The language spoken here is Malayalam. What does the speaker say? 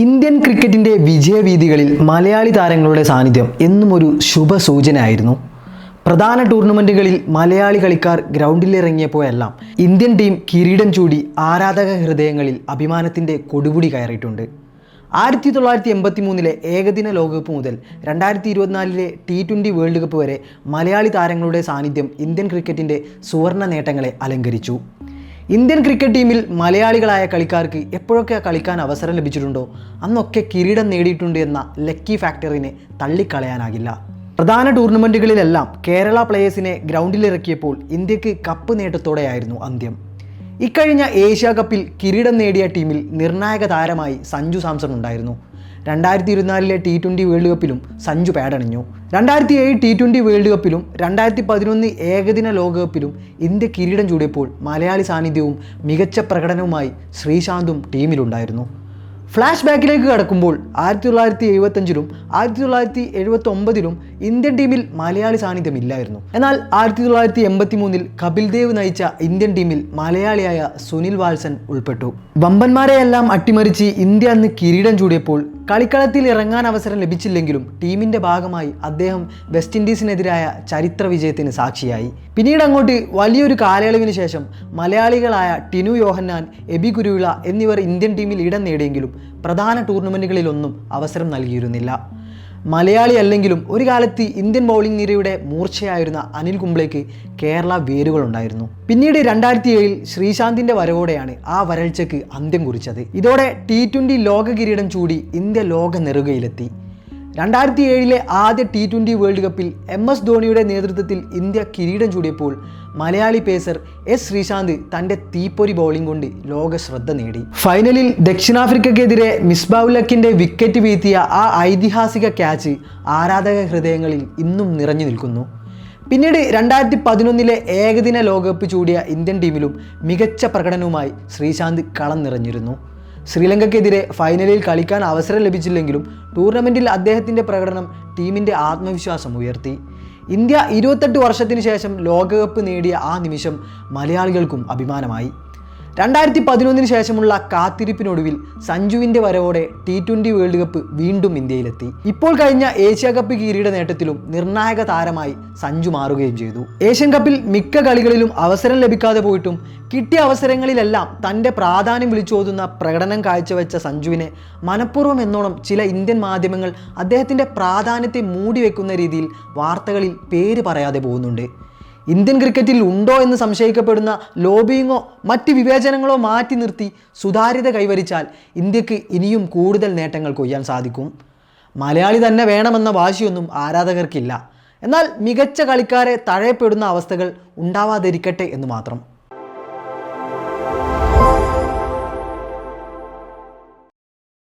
ഇന്ത്യൻ ക്രിക്കറ്റിന്റെ വിജയവീതികളിൽ മലയാളി താരങ്ങളുടെ സാന്നിധ്യം എന്നും ഒരു ശുഭ സൂചനയായിരുന്നു പ്രധാന ടൂർണമെന്റുകളിൽ മലയാളി കളിക്കാർ ഗ്രൗണ്ടിലിറങ്ങിയപ്പോഴെല്ലാം ഇന്ത്യൻ ടീം കിരീടം ചൂടി ആരാധക ഹൃദയങ്ങളിൽ അഭിമാനത്തിന്റെ കൊടുപുടി കയറിയിട്ടുണ്ട്. ആയിരത്തി തൊള്ളായിരത്തി എൺപത്തി മൂന്നിലെ ഏകദിന ലോകകപ്പ് മുതൽ രണ്ടായിരത്തി ഇരുപത്തിനാലിലെ ടി ട്വന്റി വേൾഡ് കപ്പ് വരെ മലയാളി താരങ്ങളുടെ സാന്നിധ്യം ഇന്ത്യൻ ക്രിക്കറ്റിന്റെ സുവർണ നേട്ടങ്ങളെ അലങ്കരിച്ചു. ഇന്ത്യൻ ക്രിക്കറ്റ് ടീമിൽ മലയാളികളായ കളിക്കാർക്ക് എപ്പോഴൊക്കെ കളിക്കാൻ അവസരം ലഭിച്ചിട്ടുണ്ടോ? അന്നൊക്കെ കിരീടം നേടിയിട്ടുണ്ട് എന്ന ലക്കി ഫാക്ടറിനെ തള്ളിക്കളയാനാകില്ല. പ്രധാന ടൂർണമെന്റുകളിലെല്ലാം കേരള പ്ലേയേഴ്സിനെ ഗ്രൗണ്ടിലിറക്കിയപ്പോൾ ഇന്ത്യയ്ക്ക് കപ്പ് നേട്ടത്തോടെയായിരുന്നു അന്ത്യം. ഇക്കഴിഞ്ഞ ഏഷ്യ കപ്പിൽ കിരീടം നേടിയ ടീമിൽ നിർണായക താരമായി സഞ്ജു സാംസൺ ഉണ്ടായിരുന്നു. രണ്ടായിരത്തി ഇരുപത്തിനാലിലെ ടി ട്വന്റി വേൾഡ് കപ്പിലും സഞ്ജു പാടണിഞ്ഞു. രണ്ടായിരത്തി ഏഴ് ടി ട്വന്റി വേൾഡ് കപ്പിലും രണ്ടായിരത്തി പതിനൊന്ന് ഏകദിന ലോകകപ്പിലും ഇന്ത്യ കിരീടം ചൂടിയപ്പോൾ മലയാളി സാന്നിധ്യവും മികച്ച പ്രകടനവുമായി ശ്രീശാന്തും ടീമിലുണ്ടായിരുന്നു. ഫ്ലാഷ് ബാക്കിലേക്ക് കടക്കുമ്പോൾ ആയിരത്തി തൊള്ളായിരത്തി എഴുപത്തഞ്ചിലും ആയിരത്തി തൊള്ളായിരത്തി എഴുപത്തി ഒമ്പതിലും ഇന്ത്യൻ ടീമിൽ മലയാളി സാന്നിധ്യമില്ലായിരുന്നു. എന്നാൽ ആയിരത്തി തൊള്ളായിരത്തി എൺപത്തി മൂന്നിൽ കപിൽ ദേവ് നയിച്ച ഇന്ത്യൻ ടീമിൽ മലയാളിയായ സുനിൽ വാത്സൻ ഉൾപ്പെട്ടു. വമ്പന്മാരെയെല്ലാം അട്ടിമറിച്ച് ഇന്ത്യ അന്ന് കിരീടം ചൂടിയപ്പോൾ കളിക്കളത്തിൽ ഇറങ്ങാൻ അവസരം ലഭിച്ചില്ലെങ്കിലും ടീമിന്റെ ഭാഗമായി അദ്ദേഹം വെസ്റ്റ് ഇൻഡീസിനെതിരായ ചരിത്ര വിജയത്തിന് സാക്ഷിയായി. പിന്നീട് അങ്ങോട്ട് വലിയൊരു കാലയളവിന് ശേഷം മലയാളികളായ ടിനു യോഹന്നാൻ എബി ഗുരുവിള എന്നിവർ ഇന്ത്യൻ ടീമിൽ ഇടം നേടിയെങ്കിലും പ്രധാന ടൂർണമെന്റുകളിലൊന്നും അവസരം നൽകിയിരുന്നില്ല. മലയാളി അല്ലെങ്കിലും ഒരു കാലത്ത് ഇന്ത്യൻ ബൗളിംഗ് നിരയുടെ മൂർച്ചയായിരുന്ന അനിൽ കുംബ്ലേക്ക് കേരള വേരുകളുണ്ടായിരുന്നു പിന്നീട് രണ്ടായിരത്തി ഏഴിൽ ശ്രീശാന്തിന്റെ വരവോടെയാണ് ആ വരൾച്ചയ്ക്ക് അന്ത്യം കുറിച്ചത്. ഇതോടെ ടി ട്വന്റി ലോക കിരീടം ചൂടി ഇന്ത്യ ലോക നെറുകയിലെത്തി. രണ്ടായിരത്തി ഏഴിലെ ആദ്യ ടി ട്വന്റി വേൾഡ് കപ്പിൽ എം എസ് ധോണിയുടെ നേതൃത്വത്തിൽ ഇന്ത്യ കിരീടം ചൂടിയപ്പോൾ മലയാളി പേസർ എസ് ശ്രീശാന്ത് തന്റെ തീപ്പൊരി ബൗളിംഗ് കൊണ്ട് ലോക ശ്രദ്ധ നേടി ഫൈനലിൽ ദക്ഷിണാഫ്രിക്കയ്ക്കെതിരെ മിസ്ബാവുലക്കിന്റെ വിക്കറ്റ് വീഴ്ത്തിയ ആ ഐതിഹാസിക ക്യാച്ച് ആരാധക ഹൃദയങ്ങളിൽ ഇന്നും നിറഞ്ഞു നിൽക്കുന്നു. പിന്നീട് രണ്ടായിരത്തി പതിനൊന്നിലെ ഏകദിന ലോകകപ്പ് ചൂടിയ ഇന്ത്യൻ ടീമിലും മികച്ച പ്രകടനവുമായി ശ്രീശാന്ത് കളം നിറഞ്ഞിരുന്നു ശ്രീലങ്കയ്ക്കെതിരെ ഫൈനലിൽ കളിക്കാൻ അവസരം ലഭിച്ചില്ലെങ്കിലും ടൂർണമെന്റിൽ അദ്ദേഹത്തിന്റെ പ്രകടനം ടീമിന്റെ ആത്മവിശ്വാസം ഉയർത്തി. ഇന്ത്യ ഇരുപത്തെട്ട് വർഷത്തിന് ശേഷം ലോകകപ്പ് നേടിയ ആ നിമിഷം മലയാളികൾക്കും അഭിമാനമായി. രണ്ടായിരത്തി പതിനൊന്നിന് ശേഷമുള്ള കാത്തിരിപ്പിനൊടുവിൽ സഞ്ജുവിന്റെ വരവോടെ ടി ട്വന്റി വേൾഡ് കപ്പ് വീണ്ടും ഇന്ത്യയിലെത്തി. ഇപ്പോൾ കഴിഞ്ഞ ഏഷ്യ കപ്പ് കിരീട നേട്ടത്തിലും നിർണായക താരമായി സഞ്ജു മാറുകയും ചെയ്തു. ഏഷ്യൻ കപ്പിൽ മിക്ക കളികളിലും അവസരം ലഭിക്കാതെ പോയിട്ടും കിട്ടിയ അവസരങ്ങളിലെല്ലാം തന്റെ പ്രാധാന്യം വിളിച്ചോതുന്ന പ്രകടനം കാഴ്ചവെച്ച സഞ്ജുവിനെ മനഃപൂർവം എന്നോണം ചില ഇന്ത്യൻ മാധ്യമങ്ങൾ അദ്ദേഹത്തിന്റെ പ്രാധാന്യത്തെ മൂടിവെക്കുന്ന രീതിയിൽ വാർത്തകളിൽ പേര് പറയാതെ പോകുന്നുണ്ട്. ഇന്ത്യൻ ക്രിക്കറ്റിൽ ഉണ്ടോ എന്ന് സംശയിക്കപ്പെടുന്ന ലോബിയിങ്ങോ മറ്റ് വിവേചനങ്ങളോ മാറ്റി നിർത്തി സുതാര്യത കൈവരിച്ചാൽ ഇന്ത്യയ്ക്ക് ഇനിയും കൂടുതൽ നേട്ടങ്ങൾ കൊയ്യാൻ സാധിക്കും. മലയാളി തന്നെ വേണമെന്ന വാശിയൊന്നും ആരാധകർക്കില്ല. എന്നാൽ മികച്ച കളിക്കാരെ തഴയപ്പെടുന്ന അവസ്ഥകൾ ഉണ്ടാവാതിരിക്കട്ടെ എന്ന് മാത്രം.